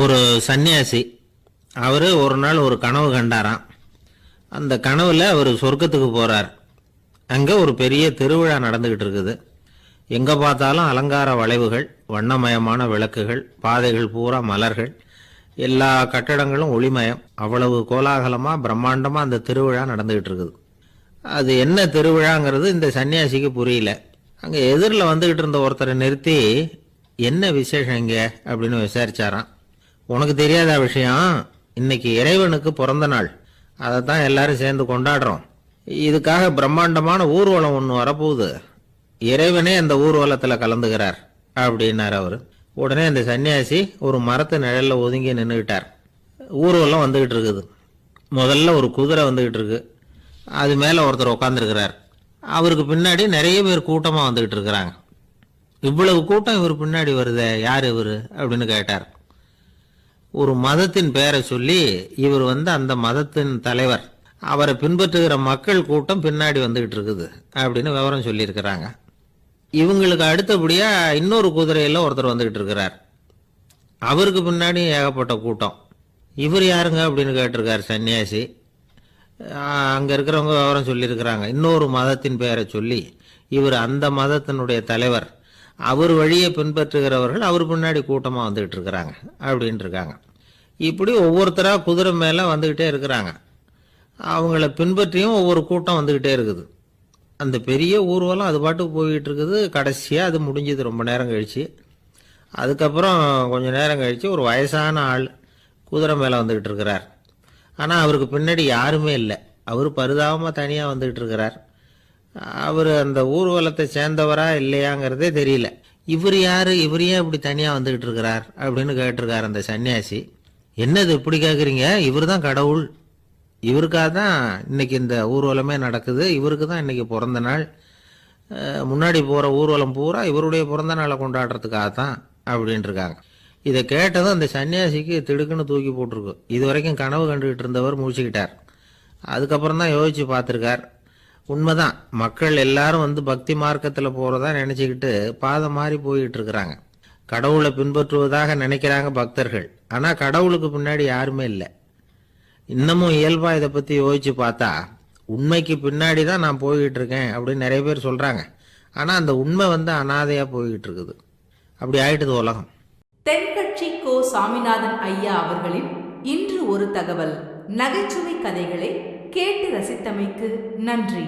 ஒரு சன்னியாசி அவர் ஒரு நாள் ஒரு கனவு கண்டாராம். அந்த கனவில் அவர் சொர்க்கத்துக்கு போகிறார் அங்கே ஒரு பெரிய திருவிழா நடந்துக்கிட்டு இருக்குது. எங்கே பார்த்தாலும் அலங்கார வளைவுகள் வண்ணமயமான விளக்குகள் பாதைகள் பூரா மலர்கள். எல்லா கட்டடங்களும் ஒளிமயம். அவ்வளவு கோலாகலமாக பிரம்மாண்டமாக அந்த திருவிழா நடந்துக்கிட்டு இருக்குது. அது என்ன திருவிழாங்கிறது இந்த சன்னியாசிக்கு புரியல. அங்கே எதிரில் வந்துக்கிட்டு இருந்த ஒருத்தரை நிறுத்தி என்ன விசேஷம் இங்கே? அப்படின்னு விசாரிச்சாராம். உனக்கு தெரியாத விஷயம்? இன்னைக்கு இறைவனுக்கு பிறந்த நாள். அதை தான் எல்லாரும் சேர்ந்து கொண்டாடுறோம். இதுக்காக பிரம்மாண்டமான ஊர்வலம் ஒன்று வரப்போகுது. இறைவனே அந்த ஊர்வலத்தில் கலந்துகிறார் அப்படின்னார் அவர். உடனே அந்த சன்னியாசி ஒரு மரத்து நிழலில் ஒதுங்கி நின்றுக்கிட்டார் ஊர்வலம் வந்துக்கிட்டு இருக்குது. முதல்ல ஒரு குதிரை வந்துக்கிட்டு இருக்கு. அது மேலே ஒருத்தர் உட்காந்துருக்கிறார் அவருக்கு பின்னாடி நிறைய பேர் கூட்டமாக வந்துக்கிட்டு இருக்கிறாங்க. இவ்வளவு கூட்டம் இவர் பின்னாடி வருதே? யார் இவர்? அப்படின்னு கேட்டார். ஒரு மதத்தின் பெயரை சொல்லி இவர் வந்து அந்த மதத்தின் தலைவர். அவரை பின்பற்றுகிற மக்கள் கூட்டம் பின்னாடி வந்துகிட்டு இருக்குது அப்படின்னு விவரம் சொல்லியிருக்கிறாங்க. இவங்களுக்கு அடுத்தபடியா இன்னொரு குதிரையில் ஒருத்தர் வந்துகிட்டு இருக்கிறார். அவருக்கு பின்னாடி ஏகப்பட்ட கூட்டம். இவர் யாருங்க அப்படின்னு கேட்டிருக்கார் சன்னியாசி. அங்கே இருக்கிறவங்க விவரம் சொல்லியிருக்கிறாங்க. இன்னொரு மதத்தின் பெயரை சொல்லி இவர் அந்த மதத்தினுடைய தலைவர். அவர் வழியை பின்பற்றுகிறவர்கள் அவர் பின்னாடி கூட்டமாக வந்துக்கிட்டு இருக்கிறாங்க அப்படின்ட்டு இருக்காங்க. இப்படி ஒவ்வொருத்தராக குதிரை மேலே வந்துக்கிட்டே இருக்கிறாங்க. அவங்கள பின்பற்றியும் ஒவ்வொரு கூட்டம் வந்துக்கிட்டே இருக்குது. அந்த பெரிய ஊர்வலம் அது பாட்டுக்கு போய்கிட்டு இருக்குது. கடைசியாக அது முடிஞ்சது. ரொம்ப நேரம் கழிச்சு. அதுக்கப்புறம் கொஞ்சம் நேரம் கழிச்சு ஒரு வயசான ஆள் குதிரை மேலே வந்துக்கிட்டு இருக்கிறார். ஆனால் அவருக்கு பின்னாடி யாருமே இல்லை. அவர் பரிதாபமாக தனியாக வந்துக்கிட்டு இருக்கிறார். அவர் அந்த ஊர்வலத்தை சேர்ந்தவரா இல்லையாங்கிறதே தெரியல. இவர் யாரு? இவர் ஏன் இப்படி தனியாக வந்துகிட்டு இருக்கிறார்? அப்படின்னு கேட்டிருக்கார் அந்த சன்னியாசி. என்னது இப்படி கேட்குறீங்க இவர் தான் கடவுள். இவருக்காக தான் இன்னைக்கு இந்த ஊர்வலமே நடக்குது. இவருக்கு தான் இன்னைக்கு பிறந்த நாள். முன்னாடி போகிற ஊர்வலம் பூரா இவருடைய பிறந்த நாளை கொண்டாடுறதுக்காக தான் அப்படின்ட்டுருக்காங்க இதை கேட்டதும் அந்த சன்னியாசிக்கு திடுக்குன்னு தூக்கி போட்டிருக்கு. இது வரைக்கும் கனவு கண்டுகிட்டு இருந்தவர் முடிச்சுக்கிட்டார் அதுக்கப்புறம் தான் யோசித்து பார்த்துருக்கார். உண்மைதான். மக்கள் எல்லாரும் வந்து பக்தி மார்க்கத்தில் போகிறதா நினச்சிக்கிட்டு பாதை மாறி போயிட்டு இருக்கிறாங்க கடவுளை பின்பற்றுவதாக நினைக்கிறாங்க பக்தர்கள். ஆனால் கடவுளுக்கு பின்னாடி யாருமே இல்லை. இன்னமும் இயல்பாக இதை பற்றி யோசிச்சு பார்த்தா உண்மைக்கு பின்னாடி தான் நான் போய்கிட்டு இருக்கேன் அப்படின்னு நிறைய பேர் சொல்கிறாங்க ஆனால் அந்த உண்மை வந்து அனாதையாக போய்கிட்டு இருக்குது அப்படி ஆயிட்டுது உலகம். தென்கட்சி கோ சாமிநாதன் ஐயா அவர்களின் இன்று ஒரு தகவல். நகைச்சுவை கதைகளை கேட்டு ரசித்தமைக்கு நன்றி.